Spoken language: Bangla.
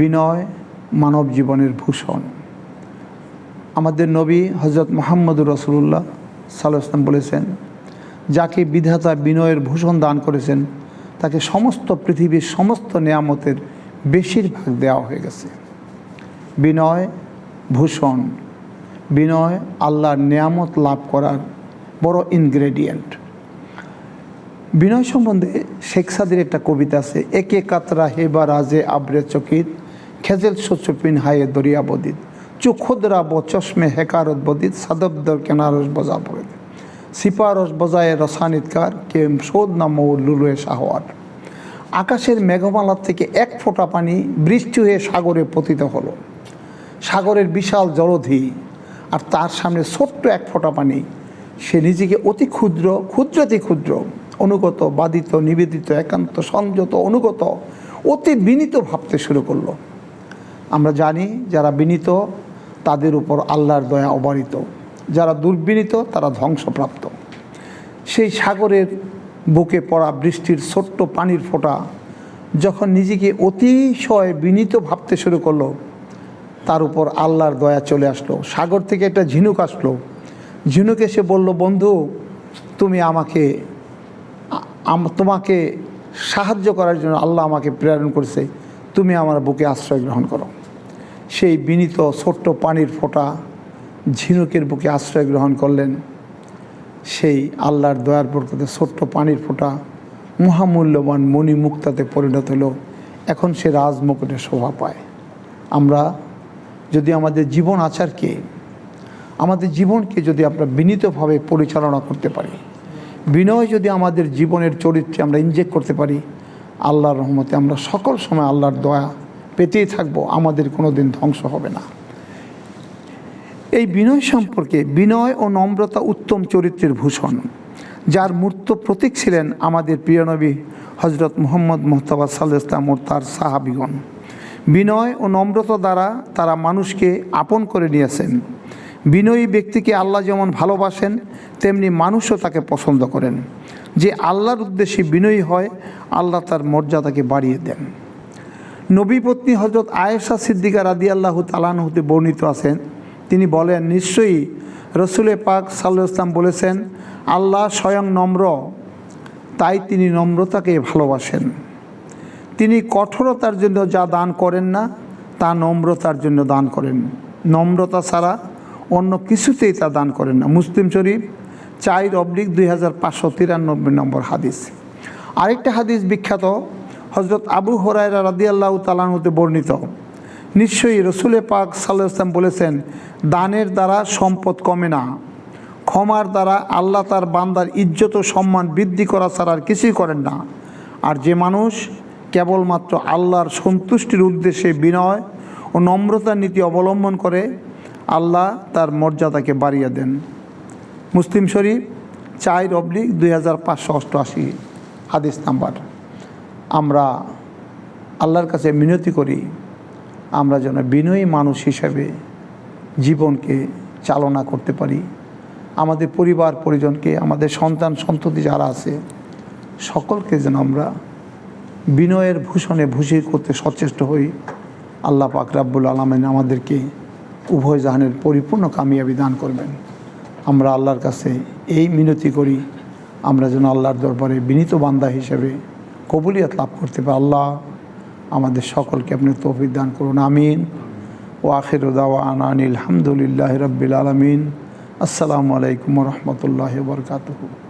বিনয় মানব জীবনের ভূষণ। আমাদের নবী হজরত মোহাম্মদুর রসুল্লাহ সাল্লাম বলেছেন, যাকে বিধাতা বিনয়ের ভূষণ দান করেছেন, তাকে সমস্ত পৃথিবীর সমস্ত নিয়ামতের বেশিরভাগ দেওয়া হয়ে গেছে। বিনয় ভূষণ, বিনয় আল্লাহর নিয়ামত লাভ করার বড় ইনগ্রেডিয়েন্ট বিনয় সম্বন্ধে শেখ সাদির একটা কবিতা আছে, একে কাতরা হেবা রাজে আবরে চকিত খেজেল সচপিন হায়ে দরিয়া বদিত। চুখুদরা ব চশমে হেকারত বদিত সাদবদর কেনারস বজা পড়ে সিপারস বজায় রসানিতকার কে শোধ না মৌ লুলুয়ে শাহওয়ার আকাশের মেঘমালার থেকে এক ফোঁটা পানি বৃষ্টি হয়ে সাগরে পতিত হলো। সাগরের বিশাল জলধি আর তার সামনে ছোট্ট এক ফোঁটা পানি। সে নিজেকে অতি ক্ষুদ্র, ক্ষুদ্রাতি ক্ষুদ্র, অনুগত বাদিত নিবেদিত, একান্ত, সংযত, অনুগত, অতি বিনীত ভাবতে শুরু করল। আমরা জানি যারা বিনীত, তাদের উপর আল্লাহর দয়া অবারিত। যারা দুর্বিনীত, তারা ধ্বংসপ্রাপ্ত। সেই সাগরের বুকে পড়া বৃষ্টির ছোট্ট পানির ফোঁটা যখন নিজেকে অতিশয় বিনীত ভাবতে শুরু করল, তার উপর আল্লাহর দয়া চলে আসলো। সাগর থেকে একটা ঝিনুক আসলো। ঝিনুক এসে বলল, বন্ধু, তুমি আমাকে আম- তোমাকে সাহায্য করার জন্য আল্লাহ আমাকে প্রেরণ করেছে। তুমি আমার বুকে আশ্রয় গ্রহণ করো। সেই বিনীত ছোট্ট পানির ফোঁটা ঝিনুকের বুকে আশ্রয় গ্রহণ করলেন। সেই আল্লাহর দয়ার বরকতে ছোট্ট পানির ফোঁটা মহামূল্যবান মণি মুক্তাতে পরিণত হলো। এখন সে রাজমুকুটে শোভা পায়। আমরা যদি আমাদের জীবন আচারকে, আমাদের জীবনকে যদি আমরা বিনীতভাবে পরিচালনা করতে পারি, বিনয় যদি আমাদের জীবনের চরিত্রে আমরা ইনজেক্ট করতে পারি, আল্লাহর রহমতে আমরা সকল সময় আল্লাহর দয়া পেতেই থাকব, আমাদের কোনো দিন ধ্বংস হবে না। এই বিনয় সম্পর্কে বিনয় ও নম্রতা উত্তম চরিত্রের ভূষণ, যার মূর্ত প্রতীক ছিলেন আমাদের প্রিয় নবী হজরত মোহাম্মদ মোহতাবা সাল্লাহ ইসলাম ও তার সাহাবিগণ। বিনয় ও নম্রতা দ্বারা তারা মানুষকে আপন করে নিয়েছেন। বিনয়ী ব্যক্তিকে আল্লাহ যেমন ভালোবাসেন, তেমনি মানুষও তাকে পছন্দ করেন। যে আল্লাহর উদ্দেশ্যে বিনয়ী হয়, আল্লাহ তার মর্যাদাকে বাড়িয়ে দেন। নবী পত্নী হজরত আয়েশা সিদ্দিকা রাদি আল্লাহ তালান হতে বর্ণিত আছেন। তিনি বলেন, নিশ্চয়ই রসুলে পাক সাল্লাহ ইসলাম বলেছেন, আল্লাহ স্বয়ং নম্র, তাই তিনি নম্রতাকে ভালোবাসেন। তিনি কঠোরতার জন্য যা দান করেন না, তা নম্রতার জন্য দান করেন। নম্রতা ছাড়া অন্য কিছুতেই তা দান করেন না। মুসলিম শরীফ চার অবলিক দুই হাজার পাঁচশো তিরানব্বই নম্বর হাদিস। আরেকটা হাদিস বিখ্যাত হজরত আবু হরাইরা রাদি আল্লাহ তালানুতে বর্ণিত। নিশ্চয়ই রসুলে পাক সাল্লাহ ইসলাম বলেছেন, দানের দ্বারা সম্পদ কমে না। ক্ষমার দ্বারা আল্লাহ তার বান্দার ইজ্জত ও সম্মান বৃদ্ধি করা ছাড়া আর কিছুই করেন না। আর যে মানুষ কেবলমাত্র আল্লাহর সন্তুষ্টির উদ্দেশ্যে বিনয় ও নম্রতার নীতি অবলম্বন করে, আল্লাহ তার মর্যাদাকে বাড়িয়ে দেন। মুসলিম শরীফ, চার অবলিক দুই হাজার পাঁচশো অষ্টআশি, হাদিস নাম্বার। আমরা আল্লাহর কাছে মিনতি করি, আমরা যেন বিনয়ী মানুষ হিসেবে জীবনকে চালনা করতে পারি। আমাদের পরিবার, পরিজনকে, আমাদের সন্তান, সন্ততি যারা আছে, সকলকে যেন আমরা বিনয়ের ভূষণে ভূষিত করতে সচেষ্ট হই। আল্লাহ পাক রাব্বুল আলমেন আমাদেরকে উভয় জাহানের পরিপূর্ণ কামিয়াবি দান করবেন। আমরা আল্লাহর কাছে এই মিনতি করি, আমরা যেন আল্লাহর দরবারে বিনীত বান্দা হিসেবে কবুলিয়াত লাভ করতে পারে আল্লাহ আমাদের সকলকে আপনি তৌফিক দান করুন, আমিন। ও আখির দাওয়া আনান আলহামদুলিল্লাহ রব্বিল আলমিন। আসসালামু আলাইকুম রহমতুল্লাহ বরকাতহ।